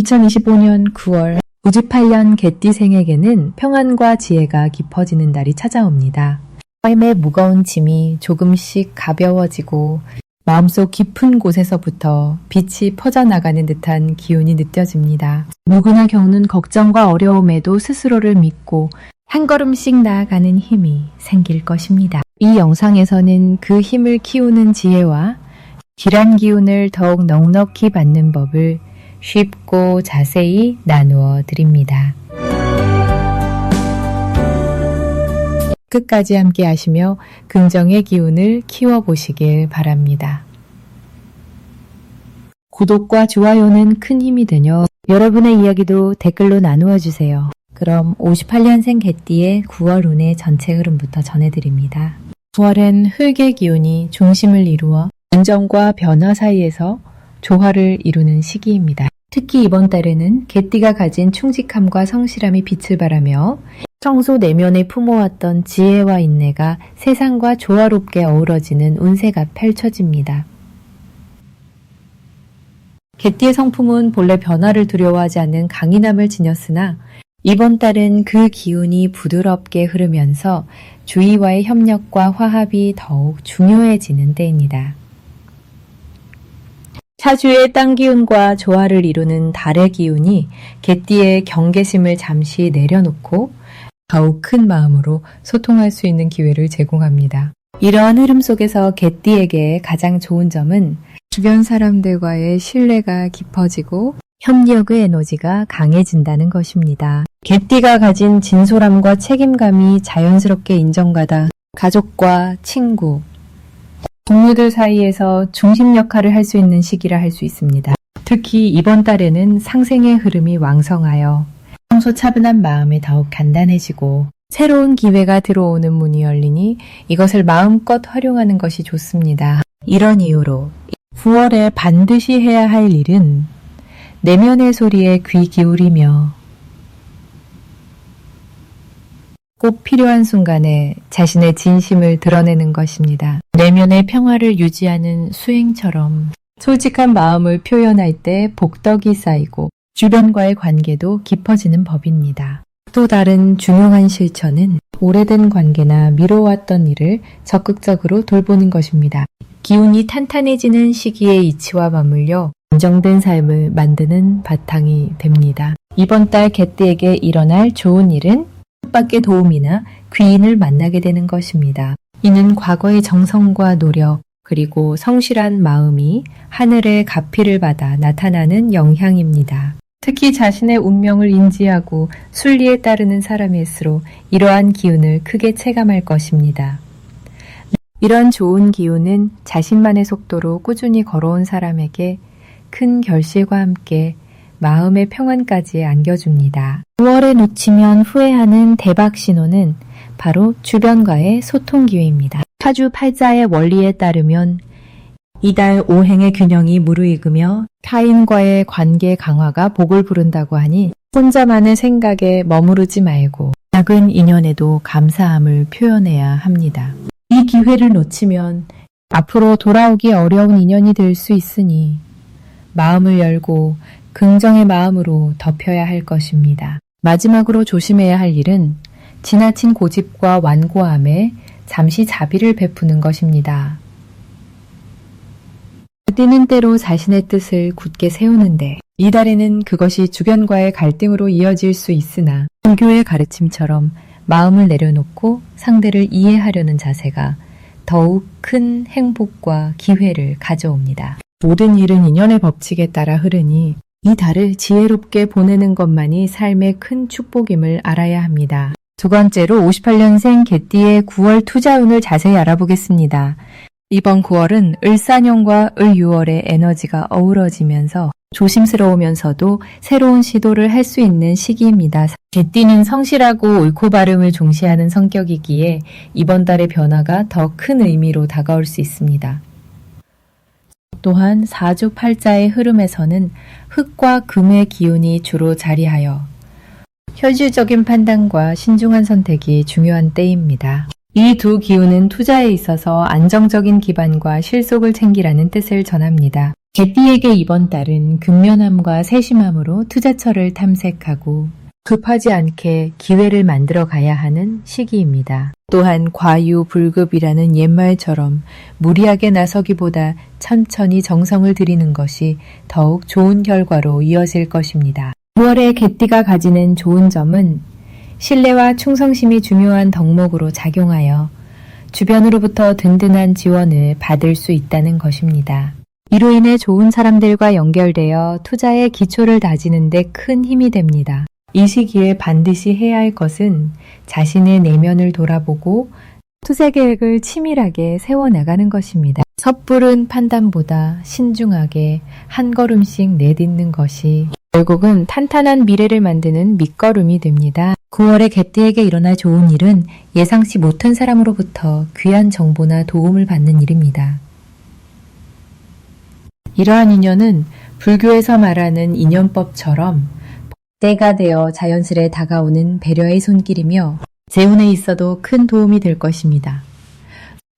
2025년 9월 우주팔년 개띠생에게는 평안과 지혜가 깊어지는 날이 찾아옵니다. 삶의 무거운 짐이 조금씩 가벼워지고 마음속 깊은 곳에서부터 빛이 퍼져나가는 듯한 기운이 느껴집니다. 누구나 겪는 걱정과 어려움에도 스스로를 믿고 한 걸음씩 나아가는 힘이 생길 것입니다. 이 영상에서는 그 힘을 키우는 지혜와 길한 기운을 더욱 넉넉히 받는 법을 쉽고 자세히 나누어 드립니다. 끝까지 함께 하시며 긍정의 기운을 키워보시길 바랍니다. 구독과 좋아요는 큰 힘이 되며 여러분의 이야기도 댓글로 나누어 주세요. 그럼 58년생 개띠의 9월 운의 전체 흐름부터 전해드립니다. 9월엔 흙의 기운이 중심을 이루어 안정과 변화 사이에서 조화를 이루는 시기입니다. 특히 이번 달에는 개띠가 가진 충직함과 성실함이 빛을 발하며 평소 내면에 품어왔던 지혜와 인내가 세상과 조화롭게 어우러지는 운세가 펼쳐집니다. 개띠의 성품은 본래 변화를 두려워하지 않는 강인함을 지녔으나 이번 달은 그 기운이 부드럽게 흐르면서 주위와의 협력과 화합이 더욱 중요해지는 때입니다. 사주의 땅 기운과 조화를 이루는 달의 기운이 개띠의 경계심을 잠시 내려놓고 더욱 큰 마음으로 소통할 수 있는 기회를 제공합니다. 이러한 흐름 속에서 개띠에게 가장 좋은 점은 주변 사람들과의 신뢰가 깊어지고 협력의 에너지가 강해진다는 것입니다. 개띠가 가진 진솔함과 책임감이 자연스럽게 인정받아 가족과 친구, 동료들 사이에서 중심 역할을 할 수 있는 시기라 할 수 있습니다. 특히 이번 달에는 상생의 흐름이 왕성하여 평소 차분한 마음이 더욱 단단해지고 새로운 기회가 들어오는 문이 열리니 이것을 마음껏 활용하는 것이 좋습니다. 이런 이유로 9월에 반드시 해야 할 일은 내면의 소리에 귀 기울이며 꼭 필요한 순간에 자신의 진심을 드러내는 것입니다. 내면의 평화를 유지하는 수행처럼 솔직한 마음을 표현할 때 복덕이 쌓이고 주변과의 관계도 깊어지는 법입니다. 또 다른 중요한 실천은 오래된 관계나 미뤄왔던 일을 적극적으로 돌보는 것입니다. 기운이 탄탄해지는 시기의 이치와 맞물려 안정된 삶을 만드는 바탕이 됩니다. 이번 달 개띠에게 일어날 좋은 일은 뜻밖의 도움이나 귀인을 만나게 되는 것입니다. 이는 과거의 정성과 노력, 그리고 성실한 마음이 하늘의 가피를 받아 나타나는 영향입니다. 특히 자신의 운명을 인지하고 순리에 따르는 사람일수록 이러한 기운을 크게 체감할 것입니다. 이런 좋은 기운은 자신만의 속도로 꾸준히 걸어온 사람에게 큰 결실과 함께 마음의 평안까지 안겨줍니다. 9월에 놓치면 후회하는 대박 신호는 바로 주변과의 소통 기회입니다. 사주 팔자의 원리에 따르면 이달 오행의 균형이 무르익으며 타인과의 관계 강화가 복을 부른다고 하니 혼자만의 생각에 머무르지 말고 작은 인연에도 감사함을 표현해야 합니다. 이 기회를 놓치면 앞으로 돌아오기 어려운 인연이 될 수 있으니 마음을 열고 긍정의 마음으로 덮여야 할 것입니다. 마지막으로 조심해야 할 일은 지나친 고집과 완고함에 잠시 자비를 베푸는 것입니다. 뛰는 대로 자신의 뜻을 굳게 세우는데 이달에는 그것이 주변과의 갈등으로 이어질 수 있으나 종교의 가르침처럼 마음을 내려놓고 상대를 이해하려는 자세가 더욱 큰 행복과 기회를 가져옵니다. 모든 일은 인연의 법칙에 따라 흐르니 이 달을 지혜롭게 보내는 것만이 삶의 큰 축복임을 알아야 합니다. 두 번째로 58년생 개띠의 9월 투자운을 자세히 알아보겠습니다. 이번 9월은 을사년과 을유월의 에너지가 어우러지면서 조심스러우면서도 새로운 시도를 할 수 있는 시기입니다. 개띠는 성실하고 옳고 바름을 중시하는 성격이기에 이번 달의 변화가 더 큰 의미로 다가올 수 있습니다. 또한 사주 팔자의 흐름에서는 흙과 금의 기운이 주로 자리하여 현실적인 판단과 신중한 선택이 중요한 때입니다. 이 두 기운은 투자에 있어서 안정적인 기반과 실속을 챙기라는 뜻을 전합니다. 개띠에게 이번 달은 근면함과 세심함으로 투자처를 탐색하고 급하지 않게 기회를 만들어 가야 하는 시기입니다. 또한 과유불급이라는 옛말처럼 무리하게 나서기보다 천천히 정성을 들이는 것이 더욱 좋은 결과로 이어질 것입니다. 9월에 개띠가 가지는 좋은 점은 신뢰와 충성심이 중요한 덕목으로 작용하여 주변으로부터 든든한 지원을 받을 수 있다는 것입니다. 이로 인해 좋은 사람들과 연결되어 투자의 기초를 다지는데 큰 힘이 됩니다. 이 시기에 반드시 해야 할 것은 자신의 내면을 돌아보고 투자 계획을 치밀하게 세워나가는 것입니다. 섣부른 판단보다 신중하게 한 걸음씩 내딛는 것이 결국은 탄탄한 미래를 만드는 밑거름이 됩니다. 9월에 개띠에게 일어날 좋은 일은 예상치 못한 사람으로부터 귀한 정보나 도움을 받는 일입니다. 이러한 인연은 불교에서 말하는 인연법처럼 때가 되어 자연스레 다가오는 배려의 손길이며 재운에 있어도 큰 도움이 될 것입니다.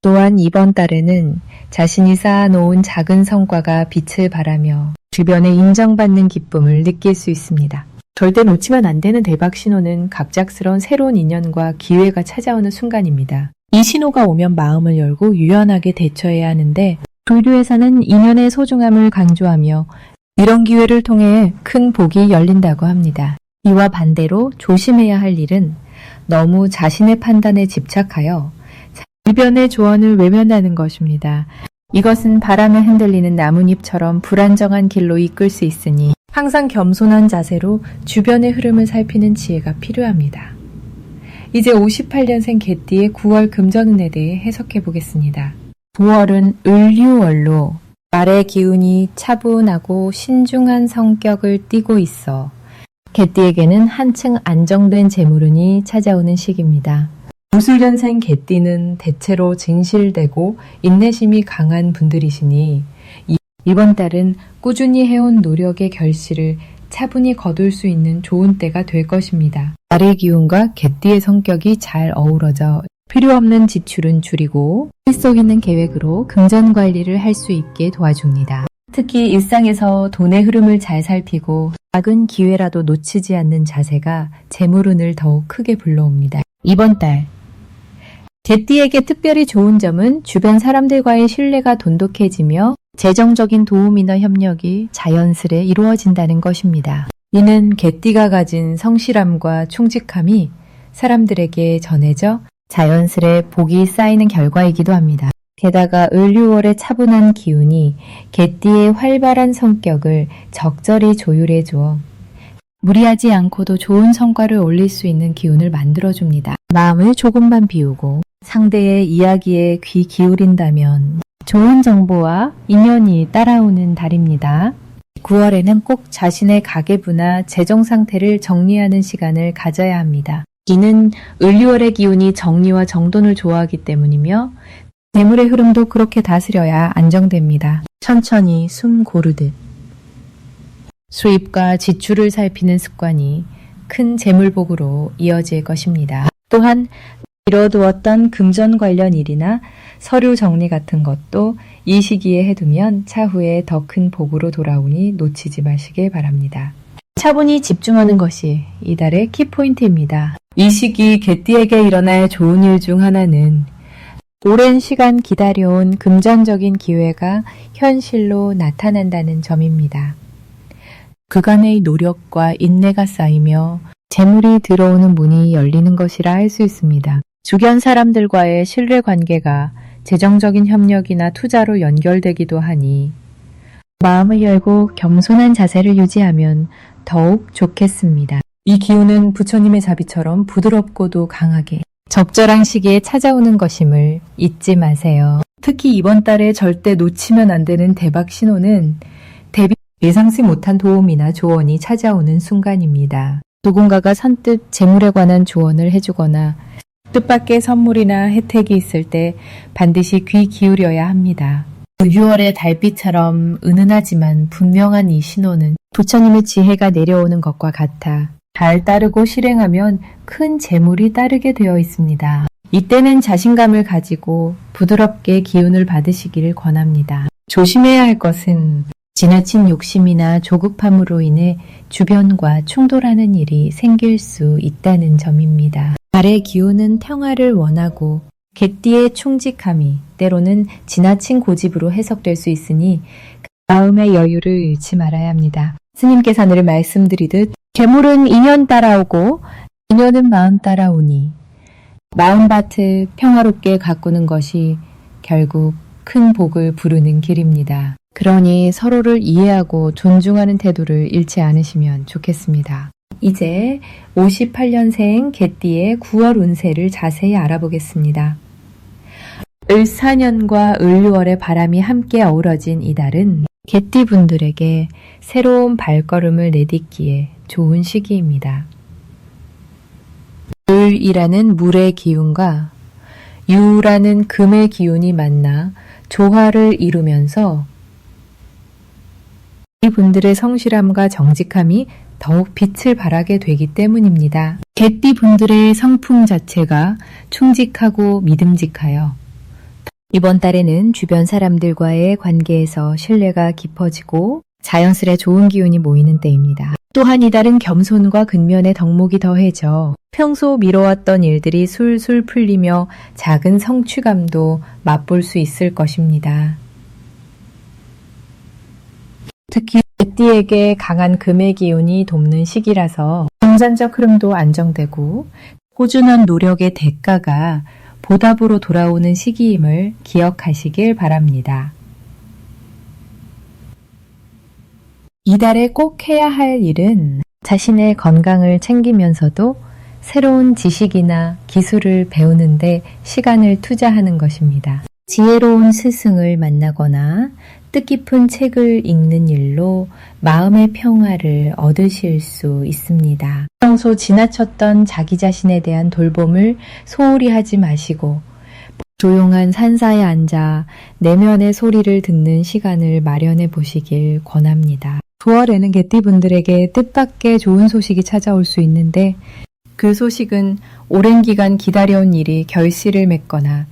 또한 이번 달에는 자신이 쌓아놓은 작은 성과가 빛을 발하며 주변에 인정받는 기쁨을 느낄 수 있습니다. 절대 놓치면 안 되는 대박 신호는 갑작스러운 새로운 인연과 기회가 찾아오는 순간입니다. 이 신호가 오면 마음을 열고 유연하게 대처해야 하는데 불교에서는 인연의 소중함을 강조하며 이런 기회를 통해 큰 복이 열린다고 합니다. 이와 반대로 조심해야 할 일은 너무 자신의 판단에 집착하여 주변의 조언을 외면하는 것입니다. 이것은 바람에 흔들리는 나뭇잎처럼 불안정한 길로 이끌 수 있으니 항상 겸손한 자세로 주변의 흐름을 살피는 지혜가 필요합니다. 이제 58년생 개띠의 9월 금전운에 대해 해석해 보겠습니다. 9월은 을류월로 말의 기운이 차분하고 신중한 성격을 띠고 있어 개띠에게는 한층 안정된 재물운이 찾아오는 시기입니다. 무술년생 개띠는 대체로 진실되고 인내심이 강한 분들이시니 이- 이번 달은 꾸준히 해온 노력의 결실을 차분히 거둘 수 있는 좋은 때가 될 것입니다. 말의 기운과 개띠의 성격이 잘 어우러져 필요 없는 지출은 줄이고 실속 있는 계획으로 금전 관리를 할 수 있게 도와줍니다. 특히 일상에서 돈의 흐름을 잘 살피고 작은 기회라도 놓치지 않는 자세가 재물운을 더욱 크게 불러옵니다. 이번 달 개띠에게 특별히 좋은 점은 주변 사람들과의 신뢰가 돈독해지며 재정적인 도움이나 협력이 자연스레 이루어진다는 것입니다. 이는 개띠가 가진 성실함과 충직함이 사람들에게 전해져 자연스레 복이 쌓이는 결과이기도 합니다. 게다가 을류월의 차분한 기운이 개띠의 활발한 성격을 적절히 조율해 주어 무리하지 않고도 좋은 성과를 올릴 수 있는 기운을 만들어줍니다. 마음을 조금만 비우고 상대의 이야기에 귀 기울인다면 좋은 정보와 인연이 따라오는 달입니다. 9월에는 꼭 자신의 가계부나 재정 상태를 정리하는 시간을 가져야 합니다. 이는 을류월의 기운이 정리와 정돈을 좋아하기 때문이며 재물의 흐름도 그렇게 다스려야 안정됩니다. 천천히 숨 고르듯 수입과 지출을 살피는 습관이 큰 재물복으로 이어질 것입니다. 또한 미뤄두었던 금전 관련 일이나 서류 정리 같은 것도 이 시기에 해두면 차후에 더 큰 복으로 돌아오니 놓치지 마시길 바랍니다. 차분히 집중하는 것이 이달의 키포인트입니다. 이 시기 개띠에게 일어날 좋은 일 중 하나는 오랜 시간 기다려온 금전적인 기회가 현실로 나타난다는 점입니다. 그간의 노력과 인내가 쌓이며 재물이 들어오는 문이 열리는 것이라 할 수 있습니다. 주변 사람들과의 신뢰 관계가 재정적인 협력이나 투자로 연결되기도 하니 마음을 열고 겸손한 자세를 유지하면 더욱 좋겠습니다. 이 기운은 부처님의 자비처럼 부드럽고도 강하게 적절한 시기에 찾아오는 것임을 잊지 마세요. 특히 이번 달에 절대 놓치면 안 되는 대박 신호는 대비 예상치 못한 도움이나 조언이 찾아오는 순간입니다. 누군가가 선뜻 재물에 관한 조언을 해주거나 뜻밖의 선물이나 혜택이 있을 때 반드시 귀 기울여야 합니다. 6월의 달빛처럼 은은하지만 분명한 이 신호는 부처님의 지혜가 내려오는 것과 같아 잘 따르고 실행하면 큰 재물이 따르게 되어 있습니다. 이때는 자신감을 가지고 부드럽게 기운을 받으시기를 권합니다. 조심해야 할 것은 지나친 욕심이나 조급함으로 인해 주변과 충돌하는 일이 생길 수 있다는 점입니다. 달의 기운은 평화를 원하고 개띠의 충직함이 때로는 지나친 고집으로 해석될 수 있으니 마음의 여유를 잃지 말아야 합니다. 스님께서 늘 말씀드리듯 괴물은 인연 따라오고 인연은 마음 따라오니 마음밭을 평화롭게 가꾸는 것이 결국 큰 복을 부르는 길입니다. 그러니 서로를 이해하고 존중하는 태도를 잃지 않으시면 좋겠습니다. 이제 58년생 개띠의 9월 운세를 자세히 알아보겠습니다. 을사년과 을유월의 바람이 함께 어우러진 이달은 개띠 분들에게 새로운 발걸음을 내딛기에 좋은 시기입니다. 을이라는 물의 기운과 유라는 금의 기운이 만나 조화를 이루면서 이 분들의 성실함과 정직함이 더욱 빛을 발하게 되기 때문입니다. 개띠 분들의 성품 자체가 충직하고 믿음직하여 이번 달에는 주변 사람들과의 관계에서 신뢰가 깊어지고 자연스레 좋은 기운이 모이는 때입니다. 또한 이달은 겸손과 근면의 덕목이 더해져 평소 미뤄왔던 일들이 술술 풀리며 작은 성취감도 맛볼 수 있을 것입니다. 특히 개띠에게 강한 금의 기운이 돕는 시기라서 금전적 흐름도 안정되고 꾸준한 노력의 대가가 보답으로 돌아오는 시기임을 기억하시길 바랍니다. 이달에 꼭 해야 할 일은 자신의 건강을 챙기면서도 새로운 지식이나 기술을 배우는데 시간을 투자하는 것입니다. 지혜로운 스승을 만나거나 뜻깊은 책을 읽는 일로 마음의 평화를 얻으실 수 있습니다. 평소 지나쳤던 자기 자신에 대한 돌봄을 소홀히 하지 마시고 조용한 산사에 앉아 내면의 소리를 듣는 시간을 마련해 보시길 권합니다. 9월에는 개띠분들에게 뜻밖의 좋은 소식이 찾아올 수 있는데 그 소식은 오랜 기간 기다려온 일이 결실을 맺거나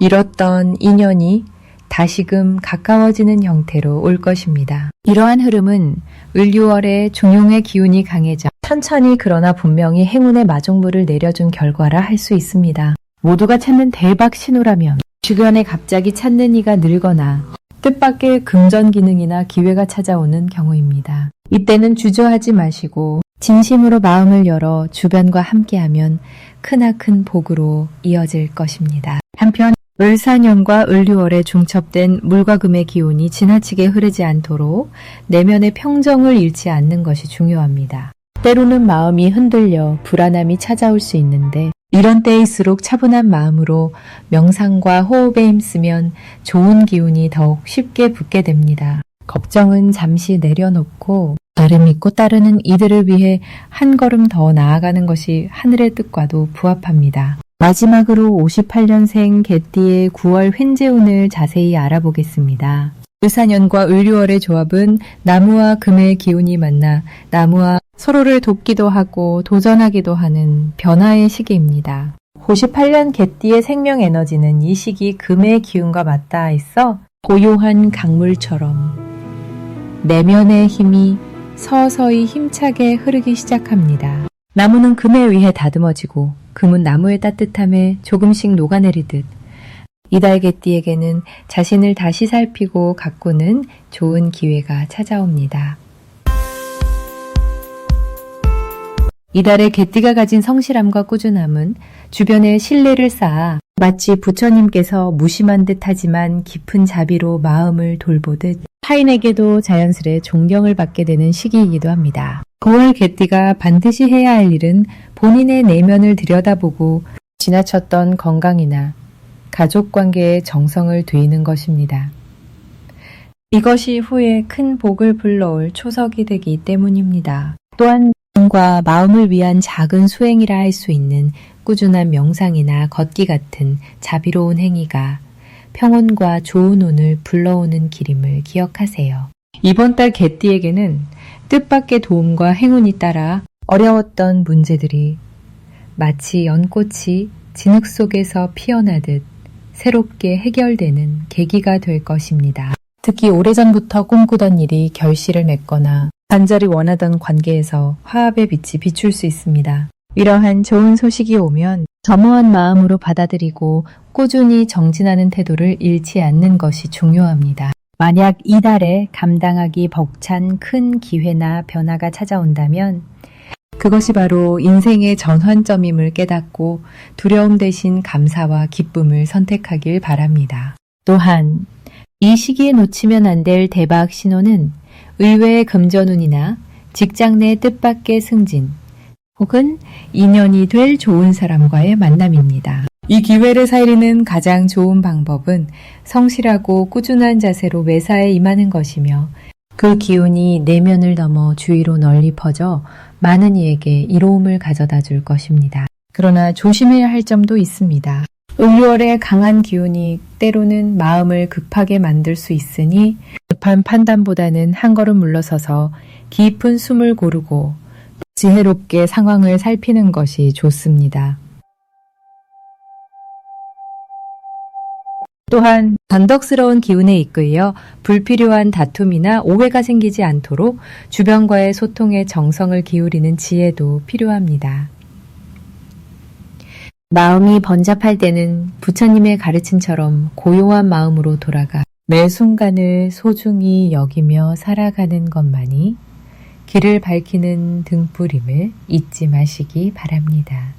잃었던 인연이 다시금 가까워지는 형태로 올 것입니다. 이러한 흐름은 을유월의 중용의 기운이 강해져 천천히 그러나 분명히 행운의 마중물을 내려준 결과라 할 수 있습니다. 모두가 찾는 대박 신호라면 주변에 갑자기 찾는 이가 늘거나 뜻밖의 금전 기능이나 기회가 찾아오는 경우입니다. 이때는 주저하지 마시고 진심으로 마음을 열어 주변과 함께하면 크나큰 복으로 이어질 것입니다. 한편 을사년과 을유월에 중첩된 물과 금의 기운이 지나치게 흐르지 않도록 내면의 평정을 잃지 않는 것이 중요합니다. 때로는 마음이 흔들려 불안함이 찾아올 수 있는데 이런 때일수록 차분한 마음으로 명상과 호흡에 힘쓰면 좋은 기운이 더욱 쉽게 붙게 됩니다. 걱정은 잠시 내려놓고 나를 믿고 따르는 이들을 위해 한 걸음 더 나아가는 것이 하늘의 뜻과도 부합합니다. 마지막으로 58년생 개띠의 9월 횡재운을 자세히 알아보겠습니다. 을사년과 을유월의 조합은 나무와 금의 기운이 만나 나무와 서로를 돕기도 하고 도전하기도 하는 변화의 시기입니다. 58년 개띠의 생명 에너지는 이 시기 금의 기운과 맞닿아 있어 고요한 강물처럼 내면의 힘이 서서히 힘차게 흐르기 시작합니다. 나무는 금에 의해 다듬어지고 금은 나무의 따뜻함에 조금씩 녹아내리듯 이달 개띠에게는 자신을 다시 살피고 가꾸는 좋은 기회가 찾아옵니다. 이달의 개띠가 가진 성실함과 꾸준함은 주변에 신뢰를 쌓아 마치 부처님께서 무심한 듯 하지만 깊은 자비로 마음을 돌보듯 타인에게도 자연스레 존경을 받게 되는 시기이기도 합니다. 9월 개띠가 반드시 해야 할 일은 본인의 내면을 들여다보고 지나쳤던 건강이나 가족 관계의 정성을 되이는 것입니다. 이것이 후에 큰 복을 불러올 초석이 되기 때문입니다. 또한 과 마음을 위한 작은 수행이라 할 수 있는 꾸준한 명상이나 걷기 같은 자비로운 행위가 평온과 좋은 운을 불러오는 길임을 기억하세요. 이번 달 개띠에게는 뜻밖의 도움과 행운이 따라 어려웠던 문제들이 마치 연꽃이 진흙 속에서 피어나듯 새롭게 해결되는 계기가 될 것입니다. 특히 오래전부터 꿈꾸던 일이 결실을 맺거나 간절히 원하던 관계에서 화합의 빛이 비출 수 있습니다. 이러한 좋은 소식이 오면 점호한 마음으로 받아들이고 꾸준히 정진하는 태도를 잃지 않는 것이 중요합니다. 만약 이달에 감당하기 벅찬 큰 기회나 변화가 찾아온다면 그것이 바로 인생의 전환점임을 깨닫고 두려움 대신 감사와 기쁨을 선택하길 바랍니다. 또한 이 시기에 놓치면 안 될 대박 신호는 의외의 금전운이나 직장 내 뜻밖의 승진 혹은 인연이 될 좋은 사람과의 만남입니다. 이 기회를 살리는 가장 좋은 방법은 성실하고 꾸준한 자세로 매사에 임하는 것이며 그 기운이 내면을 넘어 주위로 널리 퍼져 많은 이에게 이로움을 가져다 줄 것입니다. 그러나 조심해야 할 점도 있습니다. 을월의 강한 기운이 때로는 마음을 급하게 만들 수 있으니 급한 판단보다는 한 걸음 물러서서 깊은 숨을 고르고 지혜롭게 상황을 살피는 것이 좋습니다. 또한 변덕스러운 기운에 이끌려 불필요한 다툼이나 오해가 생기지 않도록 주변과의 소통에 정성을 기울이는 지혜도 필요합니다. 마음이 번잡할 때는 부처님의 가르침처럼 고요한 마음으로 돌아가 매 순간을 소중히 여기며 살아가는 것만이 길을 밝히는 등불임을 잊지 마시기 바랍니다.